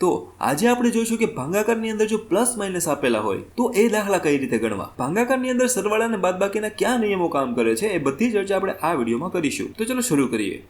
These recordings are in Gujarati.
તો આજે આપણે જોઈશું કે ભાંગાકારની અંદર જો પ્લસ માઇનસ આપેલા હોય, તો એ દાખલા કઈ રીતે ગણવા? ભાંગાકારની અંદર સરવાળા અને બાદબાકીના કયા નિયમો કામ કરે છે એ બધી ચર્ચા આપણે આ વિડીયોમાં કરીશું. તો ચલો શરૂ કરીએ.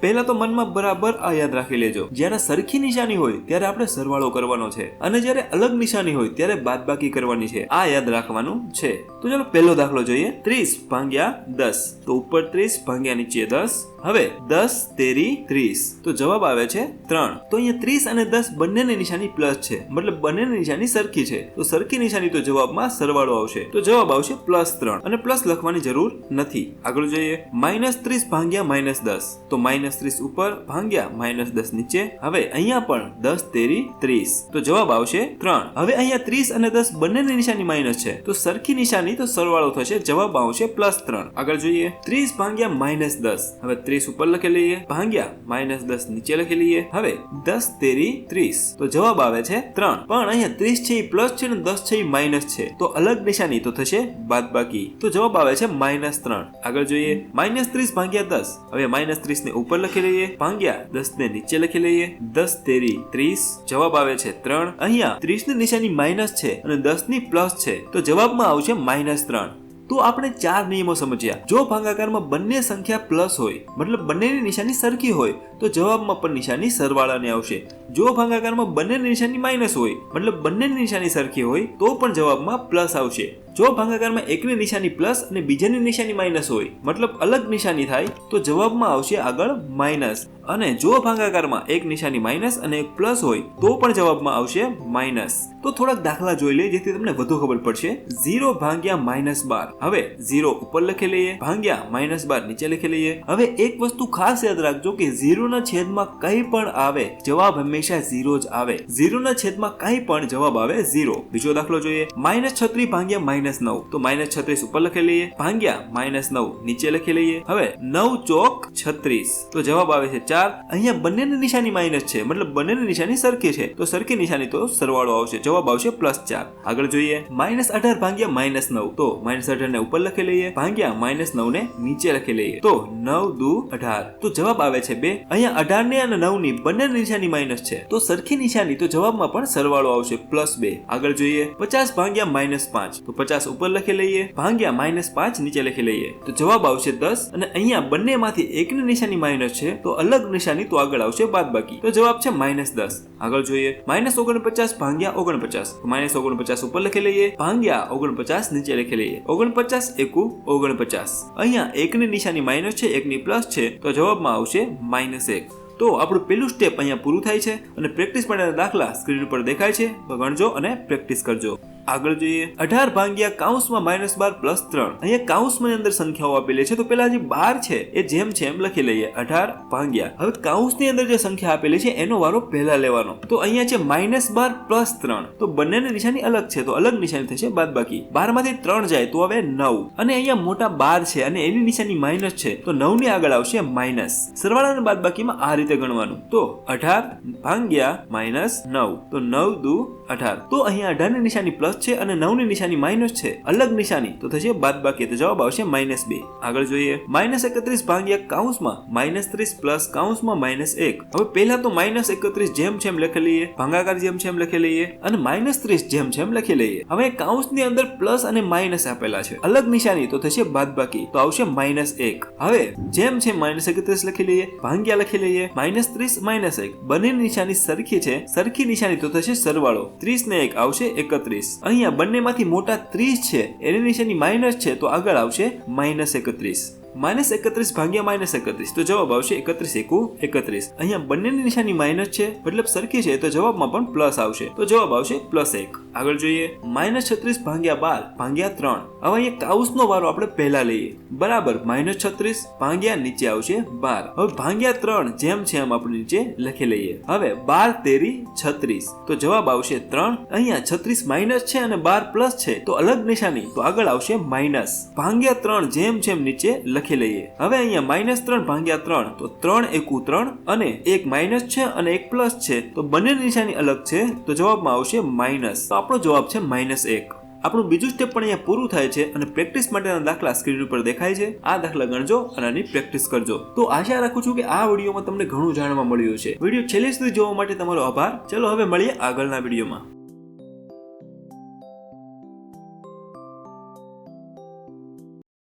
પહેલા તો મનમાં બરાબર આ યાદ રાખી લેજો. જ્યારે સરખી નિશાની હોય, ત્યારે આપણે સરવાળો કરવાનો છે. અને જ્યારે અલગ નિશાની હોય, ત્યારે બાદબાકી કરવાની છે. આ યાદ રાખવાનું છે. તો ચાલો પહેલો દાખલો જોઈએ. ત્રીસ ભાગ્યા દસ. તો ઉપર ત્રીસ ભાગ્યા નીચે દસ. હવે દસ, તેરી, ત્રીસ. તો જવાબ આવે છે ત્રણ. તો અહીંયા ત્રીસ અને દસ બંનેની નિશાની પ્લસ છે. મતલબ બંનેની નિશાની સરખી છે. તો સરખી નિશાની તો જવાબમાં સરવાળો આવશે. તો જવાબ આવશે પ્લસ ત્રણ. અને પ્લસ લખવાની જરૂર નથી. આગળ જોઈએ. માઇનસ ત્રીસ ભાગ્યા માઇનસ દસ. તો માઇનસ ત્રીસ ઉપર ભાગ્યા માઇનસ દસ નીચે. હવે અહીંયા પણ દસ, તેરી, ત્રીસ. તો જવાબ આવશે ત્રણ. હવે અહીંયા ત્રીસ અને દસ બંનેની નિશાની માઇનસ છે. તો સરખી નિશાની તો સરવાળો થશે. જવાબ આવશે પ્લસ ત્રણ. આગળ જોઈએ. ત્રીસ ભાગ્યા માઇનસ દસ. હવે ત્રીસ ઉપર લખી લઈએ, ભાગ્યા માઇનસ દસ નીચે લખી લઈએ. હવે દસ તેરી ત્રીસ. તો જવાબ આવે છે ત્રણ. પણ અહીંયા ત્રીસ છે એ પ્લસ છે ને દસ છે એ માઇનસ છે. તો અલગ નિશાની તો થશે બાદ બાકી તો જવાબ આવે છે માઇનસ ત્રણ. આગળ જોઈએ. માઇનસ ત્રીસ ભાગ્યા દસ. હવે માઇનસ ત્રીસ ને ઉપર લખી લઈએ. ભાગ્યા દસ ને નીચે લખી લઈએ. દસ તેરી ત્રીસ. જવાબ આવે છે ત્રણ. અહીંયા ત્રીસની નિશાની માઇનસ છે અને દસની પ્લસ છે. તો જવાબમાં આવશે માઇનસ ત્રણ. તો આપણે ચાર નિયમો સમજ્યા જો ભાગાકારમાં બંને સંખ્યા પ્લસ હોય, મતલબ બંનેની નિશાની સરખી હોય, તો જવાબમાં પણ નિશાની સરવાળાની આવશે. જો ભાગાકારમાં બંનેની નિશાની માઇનસ હોય, મતલબ બંનેની નિશાની સરખી હોય, તો પણ જવાબમાં પ્લસ આવશે. જો ભાગાકારમાં એકની નિશાની પ્લસ અને બીજાની નિશાની માઇનસ હોય, મતલબ અલગ નિશાની થાય, તો જવાબમાં આવશે આગળ માઇનસ અને જો ભાગાકારમાં એક નિશાની માઇનસ અને એક પ્લસ હોય, તો પણ જવાબમાં આવશે માઇનસ તો થોડાક દાખલા જોઈ લઈએ, જેથી તમને વધુ ખબર પડશે. ઝીરો ભાગ્યા માઇનસ બાર. હવે ઝીરો ઉપર લખી લઈએ, ભાગ્યા માઇનસ બાર નીચે લખી લઈએ. હવે એક વસ્તુ ખાસ યાદ રાખજો કે ઝીરો ના છેદમાં કંઈ પણ આવે, જવાબ હંમેશા ઝીરો જ આવે. ઝીરો ના છેદમાં કંઈ પણ જવાબ આવે ઝીરો. બીજો દાખલો જોઈએ. માઇનસ છત્રી ભાગ્યા માઇનસ નવ. તો માઇનસ છત્રીસ ઉપર લખી લઈએ. ભાગ્યા માઇનસ નવ. નીચે લખી લઈએ. હવે નવ ચોક છત્રીસ. તો જવાબ આવે છે ચાર. અહીંયા બંનેની નિશાની માઇનસ છે. મતલબ બંનેની નિશાની સરખી છે. તો સરખી નિશાની તો સરવાળો આવશે. જવાબ આવશે પ્લસ ચાર. આગળ જોઈએ. માઇનસ અઢાર ભાગ્યા માઇનસ નવ. તો માઇનસ અઢાર ને ઉપર લખી લઈએ. ભાગ્યા માઇનસ નવ ને નીચે લખી લઈએ. તો નવ દુ અઢાર. તો જવાબ આવે છે બે. અહીંયા અઢારની અને નવની બંને નિશાની માઇનસ છે. તો સરખી નિશાની તો જવાબમાં પણ સરવાળો આવશે પ્લસ બે. આગળ જોઈએ. પચાસ ભાગ્યા માઇનસ પાંચ. તો પચાસ ઉપર લખી લઈએ, ભાગ્યા માઇનસ પાંચ નીચે લખી લઈએ. તો જવાબ આવશે દસ અને અહીંયા બંનેમાંથી એકની નિશાની માઇનસ છે, તો અલગ નિશાની તો આગળ આવશે બાદ બાકી તો જવાબ છે માઇનસ દસ. આગળ જોઈએ. માઇનસ ઓગણપચાસ ભાગ્યા ઓગણપચાસ. માઇનસ ઓગણપચાસ ઉપર લખી લઈએ, ભાગ્યા ઓગણપચાસ નીચે લખી લઈએ. ઓગણપચાસ એકુ ઓગણપચાસ. અહીંયા એકની નિશાની માઇનસ છે, એકની પ્લસ છે, તો જવાબમાં આવશે માઇનસ એક. તો આપણું પેલું સ્ટેપ અહીંયા પૂરું થાય છે અને પ્રેક્ટિસ માટેના દાખલા સ્ક્રીન ઉપર દેખાય છે. ગણજો અને પ્રેક્ટિસ કરજો. આગળ જોઈએ. અઢાર ભાંગ્યા કાઉન્સમાં માઇનસ બાર પ્લસ ત્રણ. અહીંયા કાઉન્સમાં અંદર સંખ્યાઓ આપેલી છે. તો પેલા જે બાર છે, એ જેમ છે એમ લખી લઈએ. અઢાર ભાંગ્યા. હવે કાઉન્સની અંદર જે સંખ્યા આપેલી છે, એનો વારો પહેલા લેવાનો. તો અહીંયા છે માઇનસ બાર પ્લસ ત્રણ. તો બંનેની નિશાની અલગ છે. તો અલગ નિશાની થશે બાદ બાકી બારમાંથી ત્રણ જાય તો હવે નવ. અને અહીંયા મોટા બાર છે અને એની નિશાની માઇનસ છે. તો નવની આગળ આવશે માઇનસ સરવાળા બાદ બાકીમાં આ રીતે ગણવાનું. તો અઢાર ભાંગ્યા માઇનસ નવ. તો નવ દુ અઢાર. તો અહીંયા અઢારની નિશાની પ્લસ છે અને નવની નિશાની માઇનસ છે. અલગ નિશાની. તો થશે બાદ બાકી તો જવાબ આવશે માઇનસ બે. આગળ જોઈએ. માઇનસ એકત્રીસ ભાગ્યા કાઉન્સમાં માઇનસ ત્રીસ પ્લસ કાઉન્સમાં માઇનસ એક. હવે પહેલા તો માઇનસ એકત્રીસ જેમ છે એમ લખી લઈએ. ભાગાકાર જેમ છે એમ લખી લઈએ. અને માઇનસ ત્રીસ જેમ છે એમ લખી લઈએ. હવે કાઉન્સની અંદર પ્લસ અને માઇનસ આપેલા છે. અલગ નિશાની. તો થશે બાદ બાકી તો આવશે માઇનસ એક. હવે જેમ છે માઇનસ એકત્રીસ લખી લઈએ. ભાગ્યા લખી લઈએ. માઇનસ ત્રીસ, માઇનસ એક. બંને નિશાની સરખી છે. સરખી નિશાની તો થશે સરવાળો. ત્રીસ ને એક. આવશે એકત્રીસ. અહીંયા બંનેમાંથી મોટા ત્રીસ છે, એની નિશાની માઇનસ છે, તો આગળ આવશે માઇનસ એકત્રીસ. માઇનસ એકત્રીસ ભાગ્યા માઇનસ એકત્રીસ, તો જવાબ આવશે એકત્રીસ એકુ એકત્રીસ. અહીંયા બંનેની નિશાની માઇનસ છે, મતલબ સરખી છે, તો જવાબમાં પણ પ્લસ આવશે, તો જવાબ આવશે પ્લસ એક. આગળ જોઈએ. માઇનસ છત્રીસ ભાંગ્યા બાર, ભાંગ્યા ત્રણ. હવે અહીંયા કાઉસનો વારો આપણે પહેલા લઈએ. બરાબર, માઇનસ છત્રીસ ભાંગ્યા નીચે આવશે બાર. હવે ભાંગ્યા ત્રણ જેમ છે એમ આપણે નીચે લખી લઈએ. હવે બાર તેરી છત્રીસ. તો જવાબ આવશે ત્રણ. અહીંયા છત્રીસ માઇનસ છે અને બાર પ્લસ છે. તો અલગ નિશાની. તો આગળ આવશે માઇનસ. ભાંગ્યા ત્રણ જેમ છે એમ નીચે લખી લઈએ. હવે અહીંયા માઇનસ ત્રણ ભાંગ્યા ત્રણ. તો ત્રણ એકુ ત્રણ અને એક માઇનસ છે અને એક પ્લસ છે. તો બંને નિશાની અલગ છે. તો જવાબમાં આવશે માઇનસ. તો આપણો જવાબ છે માઇનસ એક. આપણું બીજું સ્ટેપ પણ અહીંયા પૂરું થાય છે અને પ્રેક્ટિસ માટેના દાખલા સ્ક્રીન ઉપર દેખાય છે. આ દાખલા ગણજો અને આની પ્રેક્ટિસ કરજો. તો આશા રાખું છું કે આ વિડીયોમાં તમને ઘણું જાણવા મળ્યું છે વીડિયો છેલ્લે સુધી જોવા માટે તમારો આભાર. ચલો હવે મળીએ આગળના વિડીયોમાં.